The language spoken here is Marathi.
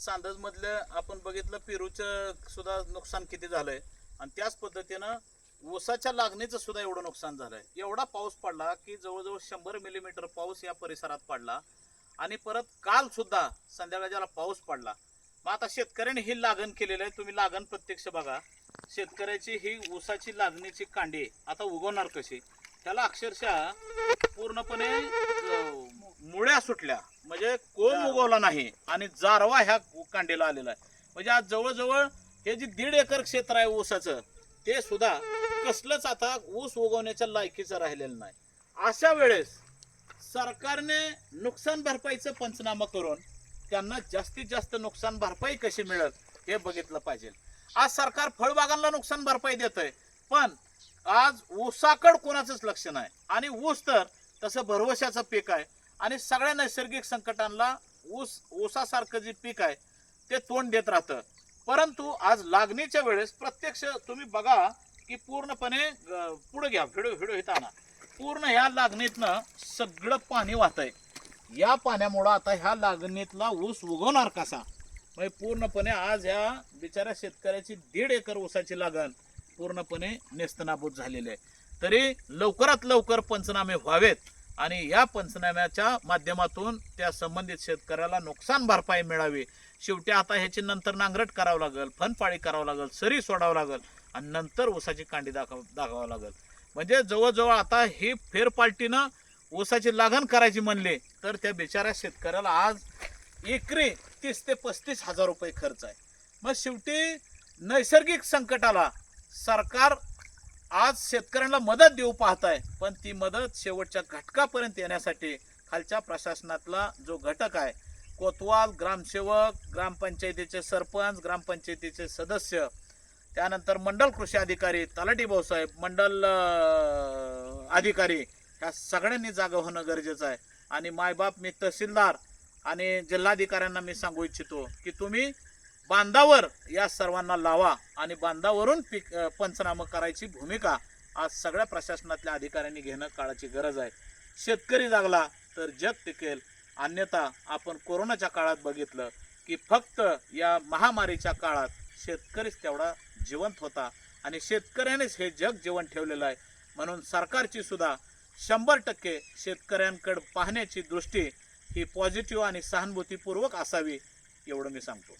चांदज मधलं आपण बघितलं पेरूचं सुद्धा नुकसान किती झालंय. आणि त्याच पद्धतीनं ऊसाच्या लागणीचं सुद्धा एवढं नुकसान झालंय. एवढा पाऊस पडला की जवळजवळ शंभर मिलीमीटर पाऊस या परिसरात पडला. आणि परत काल सुद्धा संध्याकाळच्याला पाऊस पडला. मग आता शेतकऱ्यांनी ही लागण केलेलं आहे. तुम्ही लागण प्रत्यक्ष बघा. शेतकऱ्याची ही ऊसाची लागणीची कांडी आता उगवणार कशी? त्याला अक्षरशः पूर्णपणे सुटल्या. म्हणजे कोंब उगवला नाही आणि जारवा ह्या कांडीला आलेला आहे. म्हणजे आज जवळजवळ हे जे दीड एकर क्षेत्र आहे ऊसाचं ते सुद्धा कसलंच आता ऊस उगवण्याच्या लायकीचं राहिलेलं नाही. अशा वेळेस सरकारने नुकसान भरपाईचं पंचनामा करून त्यांना जास्तीत जास्त नुकसान भरपाई कशी मिळेल हे बघितलं पाहिजे. आज सरकार फळबागांना नुकसान भरपाई देतंय पण आज ऊसाकड कोणाचंच लक्ष नाही. आणि ऊस तर तसं भरवशाचं पीक आहे. आणि सगळ्या नैसर्गिक संकटांना ऊस ऊसासारखं जे पीक आहे ते तोंड देत राहतं. परंतु आज लागणीच्या वेळेस प्रत्यक्ष तुम्ही बघा की पूर्णपणे पुढं पुढे घ्या व्हिडिओ व्हिडिओ येताना पूर्ण ह्या लागणीतनं सगळं पाणी वाहतंय. या पाण्यामुळं आता ह्या लागणीतला ऊस उगवणार कसा? म्हणजे पूर्णपणे आज ह्या बिचाऱ्या शेतकऱ्याची दीड एकर ऊसाची लागण पूर्णपणे नेस्तनाबूत झालेली आहे. तरी लवकरात लवकर पंचनामे व्हावेत. आणि या पंचनाम्याच्या माध्यमातून त्या संबंधित शेतकऱ्याला नुकसान भरपाई मिळावी. शेवटी आता ह्याची नंतर नांगरट करावं लागेल फनपाळी करावं लागेल सरी सोडावं लागेल आणि नंतर ऊसाची कांडी दाखव दाखवावं लागेल. म्हणजे जवळजवळ आता ही फेरपाल्टीनं ऊसाची लागण करायची म्हणले तर त्या बिचाऱ्या शेतकऱ्याला आज एकरी तीस ते पस्तीस हजार रुपये खर्च आहे. मग शेवटी नैसर्गिक संकटाला सरकार आज शेतकऱ्यांना मदत देऊ पाहत आहे पण ती मदत शेवटच्या घटकापर्यंत येण्यासाठी खालच्या प्रशासनातला जो घटक आहे कोतवाल ग्रामसेवक ग्रामपंचायतीचे सरपंच ग्रामपंचायतीचे सदस्य त्यानंतर मंडल कृषी अधिकारी तलाठी भाऊसाहेब मंडल अधिकारी ह्या सगळ्यांनी जागा होणं गरजेचं आहे. आणि मायबाप मी तहसीलदार आणि जिल्हाधिकाऱ्यांना मी सांगू इच्छितो की तुम्ही बांधावर या सर्वांना लावा आणि बांधावरून पीक पंचनामं पंचनामा करायची भूमिका आज सगळ्या प्रशासनातल्या अधिकाऱ्यांनी घेणं काळाची गरज आहे. शेतकरी जागला तर जग टिकेल. अन्यथा आपण कोरोनाच्या काळात बघितलं की फक्त या महामारीच्या काळात शेतकरीच तेवढा जिवंत होता आणि शेतकऱ्यानेच हे जग जीवन ठेवलेलं आहे. म्हणून सरकारची सुद्धा शंभर टक्के शेतकऱ्यांकडे पाहण्याची दृष्टी ही पॉझिटिव्ह आणि सहानुभूतीपूर्वक असावी एवढं मी सांगतो.